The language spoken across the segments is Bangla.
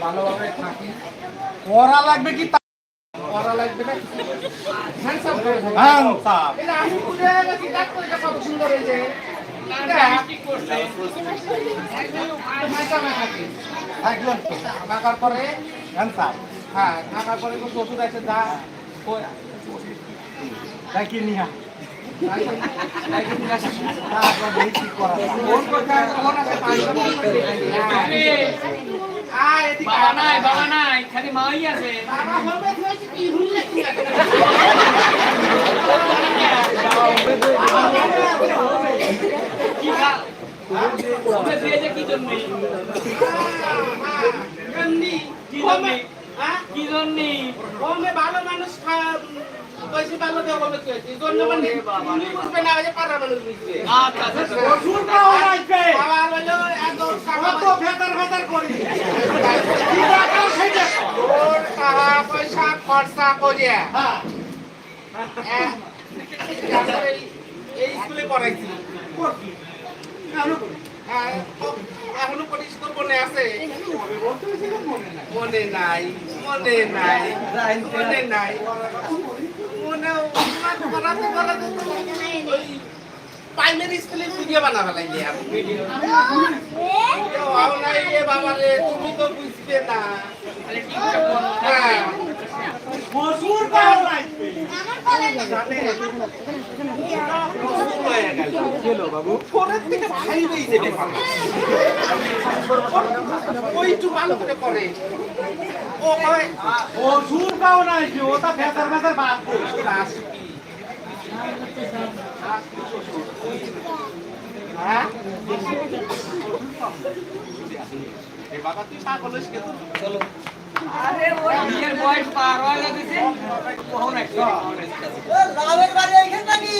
ভালোভাবে থাকি। পড়া লাগবে কি পড়া লাগবে না? থাকার পরে হ্যাঁ থাকার পরে ওষুধ আছে যা দেখি নিহা করা বাবা নাই বাবা নাই খালি মাই আছে। বাবা তুই কি কি? কি জন্মে কি জন্য? এমনি, কি জন্য? হ্যাঁ? কি জন্য? ভালো মানুষ বেশি ভালো দেওয়া বলে কি জন্য মানে তুমি বুঝবে না, যে পাড়ার মানুষ বুঝবে। আচ্ছা আচ্ছা ওষুধ হলো কত ভেতর ভেতর করি। ওর টাকা পয়সা খরচা করে হ্যাঁ। হ্যাঁ, এই- স্কুলে পড়াইছি। হ্যাঁ, ও- এখনও পরিষ্কার মনে আছে? মনে নাই মনে নাই মনে নাই। মনে করাতে করাতে প্রাইমারি স্কুলে ভিডিও বানাবা লাগে আমি ভিডিও আও নাই রে বাবা রে তুমি তো বুঝবে না। হ্যাঁ। ওষুধ পাওয়া লাগবে। জানে। গেল বাবু। ফোনের থেকে ভাই ওইটু ভালো করে পড়ে ও কয় ওষুধ পাওয়া লাগবে ওটা ভেতর ভেতর বাদ হ্যাঁ? বাবা তুই পাগল চলো আরে নিজের বয়স পার হয়ে গেছে কখন একটা লাভের বাড়ি এইখান নাকি?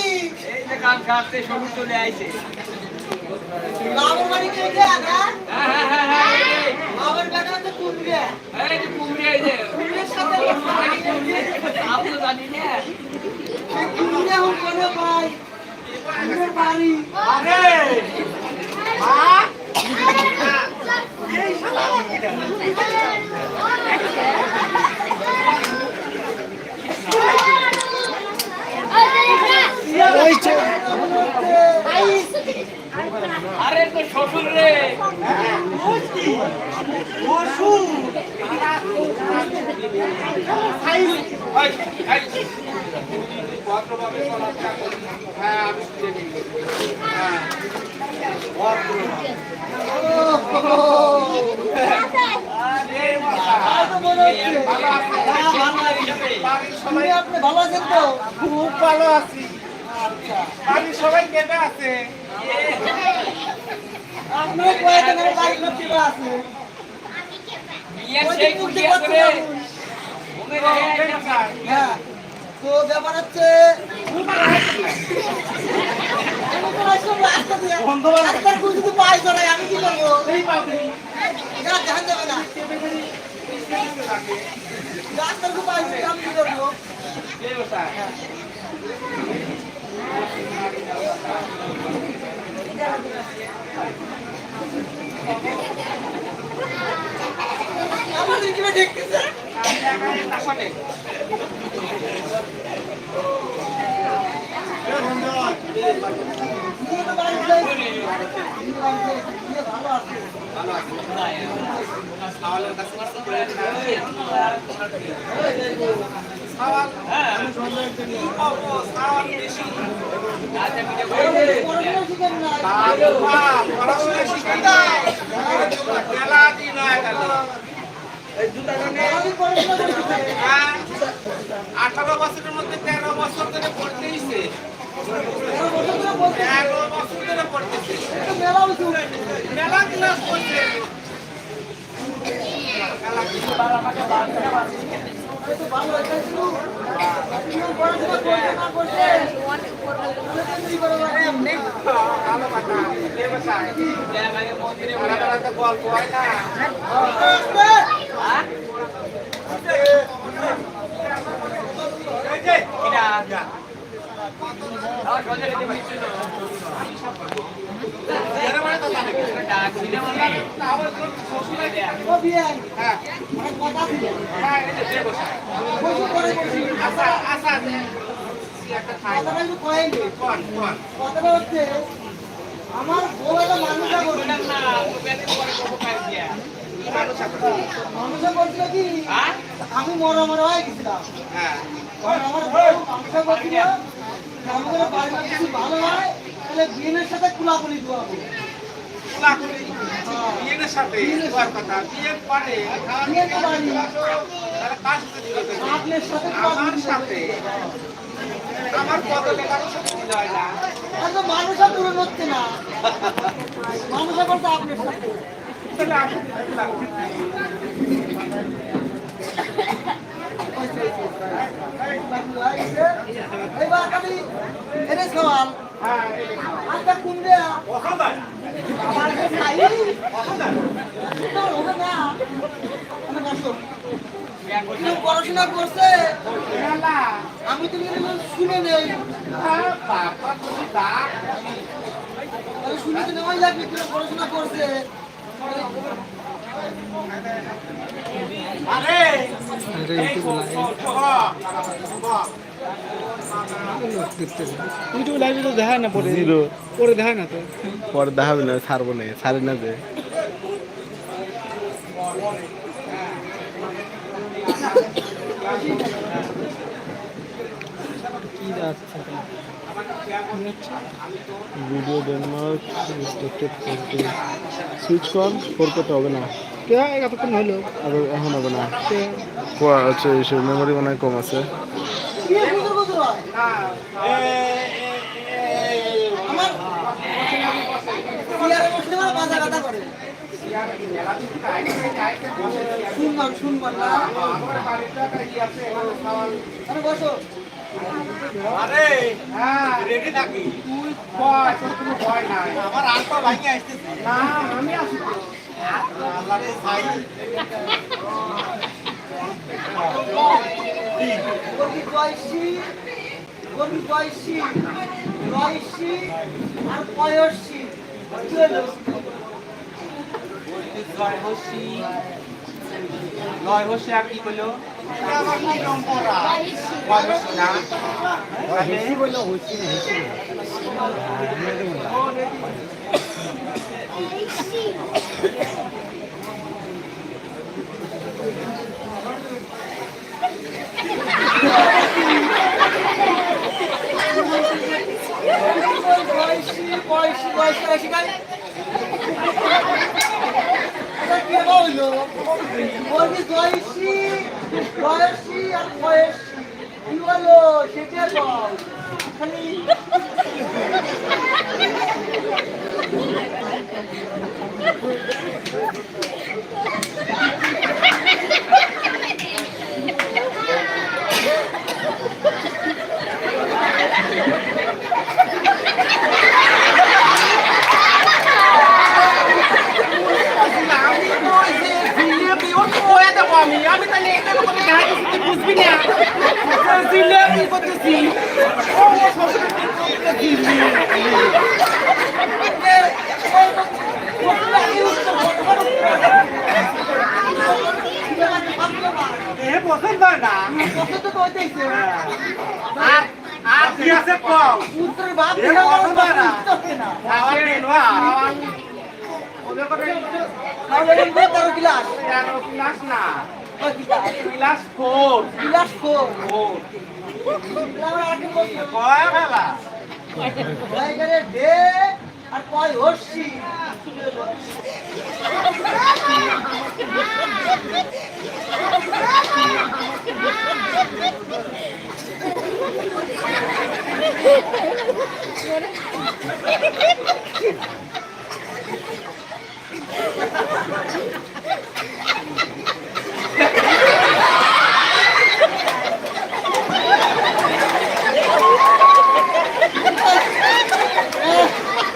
এই যে কান কাটতে শুরু চলে আইছে। লাভের বাড়ি কে কে না হ্যাঁ? হ্যাঁ হ্যাঁ হ্যাঁ এই যে, লাভের বেটা তো কুমড়ে এই যে কুমড়ি এই যে। কুমড়ের সাথে আপনি জানি না। কুমড়ে হুন করে ভাই কুমড়ের বাড়ি। আরে! আরে তো শ্বশুর রে ওষুধ ভদ্রভাবে চলাফেরা করি হ্যাঁ আমি শুনে নিই হ্যাঁ ভালো আছেন তো খুব ভালো আছি। বাড়ির সবাই কেটে আছে আপনিও কয়েকজন বাড়ির লোক আছে বিয়ে সেই কুটিয়া করে ঘুমে রে হ্যাঁ তো ব্যাপার হচ্ছে যদি পাই আমি কি করব? যা, ধ্যান দেবে না। রাস্তার কুল পাই আমি কি করব কীভাবে দেখতেছে? নিয়ে তো বাড়ি যাই। নিয়ে বাড়ি যাই। নিয়ে ভালো আছে। পড়াশোনা শিখেন না। পড়াশোনা শিখে দাও মেলা দিন হয়ে গেল আমি পড়াশোনা করতেছি। হ্যাঁ? আঠারো বছরের মধ্যে তেরো বছর ধরে পড়তেইছে তেরো বছর ধরে বলছি, তেরো বছর ধরে পড়তেছে একটা মেলা হয়েছে। মেলা ক্লাস করছে হয়তো ভালো হয়েছে কিন্তু তুমি পড়াশোনা করতে না করতে চাকরি করে মানে এমনি। ভালো কথা ব্যবসায় ওরা ওরা তো গল্প হয় না কথাটা হচ্ছে আমার বউ একটা দিয়া মানুষ করছিল কি হ্যাঁ আমি মরা মরা হয়ে গেছিলাম। হ্যাঁ। আমার বউ মানুষটা করছিল আমাদের বাড়ির লোক ভালো হয় তাহলে বিয়ের সাথে কুলাকুলি কথা? আপনার সাথে আমার সাথে। আমার কত টাকার সাথে দিল হয় না আর তো মানুষটা দূরে হচ্ছে না। মানুষটা বলতে আপনার সাথে। তাহলে। এবার খালি এনে সওয়াল আমি পড়াশোনা করছে আমি তো শুনে নেই তুমি। শুনে তো নেওয়াই লাগবে পড়াশোনা করছে ইউটিউব লাইভে তো দেখায় না পরে? জিরো পরে দেখায় না তো? পরে দেখাবে না ছাড়বো না ছাড়ি না যে। ভিডিও ডেনমার্ক রেস্ট্রিক্টেড করতে সুইচ কর ফোর করতে হবে না কে এতক্ষণ হলো আর এখন হবে না কোয়া হচ্ছে মেমোরি মনে হয় কম আছে কি বুঝুর বুঝুর হয় আমার শুনবান শুনবান না আরে বসো আরে, হ্যাঁ, ready থাকি। তুই কয়, তোর কোনো ভয় নাই। না, আমি আছি তো। আল্লাহরে ভাই। বয়সী বয়সী আর আর আমার? জয় হসি না? বয়সী বয়সী বয়সী বয়সী কি হলো গর্বি বয়সী বয়সী আর বয়সী কি হলো সেটা বল খালি আমি তো এই যে জিলেপি, ওর কয়ে দেবো আমি। আমি তাহলে এটার উপরে দেখা গেছে তুই বুঝবি না। জিলেপি করতেছি। করতেছি। পছন্দ না। পছন্দ হইতেইছে আর আর কি আছে কম পুত্রের বাপ পছন্দ না। হচ্ছে না খাওয়ার দিন, খাওয়ার। ওদের করে তাহলে এমনি তেরো গিলাস গ্লাস না, গিলাস ফোর। গিলাস ফোর। বলছি কয় বেলা? কয় করে দে আর কয় হর্ষি আমাদের কি বেরো দিচ্ছে আমাকে হাই স্কুলে যাই না আপনি বসেন, খাওয়ার সব ছেড়ে গেছে।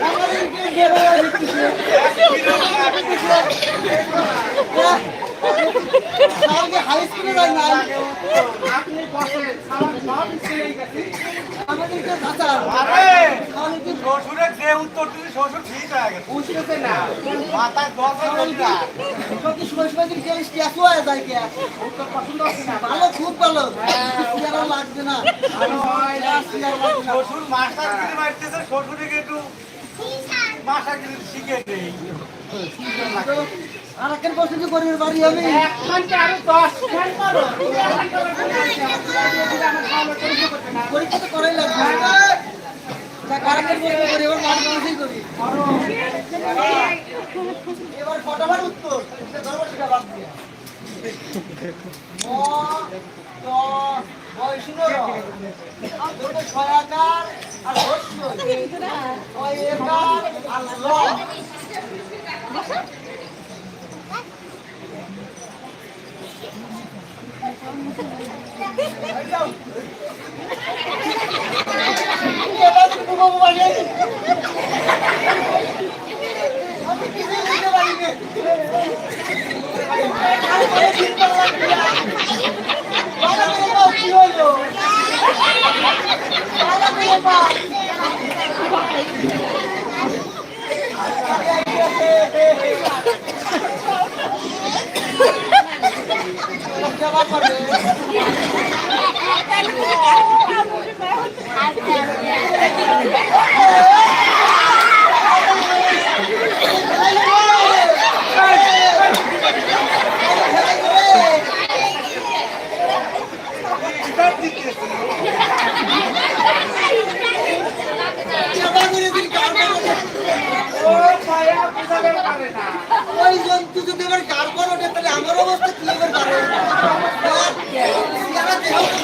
আমাদের কিন্তু খাতার আরে তাহলে কি শ্বশুরের যে দিলি ঠিক হয়ে গেছে বুঝতেছে না হয়ে ভালো খুব ভালো চেয়ারও লাগবে না শ্বশুর মাস্টার গিরি মারতেছে শ্বশুরকে একটু পরীক্ষা তো করাই লাগবে এবার ফটাফট উত্তর সেটা বাদ দিয়ে ম ত বয় শুনো দুটো ছয়াকার আর হস্য ওই একার আর ল এবার তো ডুবো মোবাইলে আমি কিছুই বুঝতে পারিনি তারপরে চিন্তা লাগবে না। বাবা মেয়ে বাপ কি হইল? বাবা মেয়ে বাপ। জমা করবে। জমা করে দিন, কার করে? ও ভাইয়া বুঝাতে পারে না ওই জন্তু যদি এবার গার করে ওঠে, তাহলে আমার অবস্থা কি হবে গাড়ি? চেহারা দেখে তো কিছু করা লাগে নাকি? তুমি বলে সেই পাওয়া ঘুরবা চেহারা দেওয়া লাগে না। তার সময় আমার কাছে ঘুমায় কেউ যদি পায়ে লাগে বলে, আমি কি করব? আমার দোষ।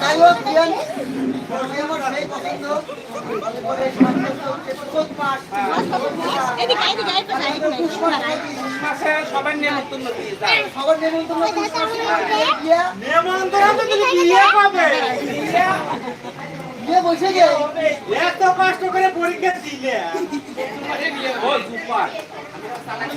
যাই হোক, আমার সেই পছন্দ। নেমন্তন্ন দিয়ে যায় সবার নেমন্তন্ন করতে নেমন্তন্ন তুমি বিয়ে পাবে। গিয়ে বসে গে। এত কষ্ট করে পরীক্ষা দিলে। ও সুপার আমি।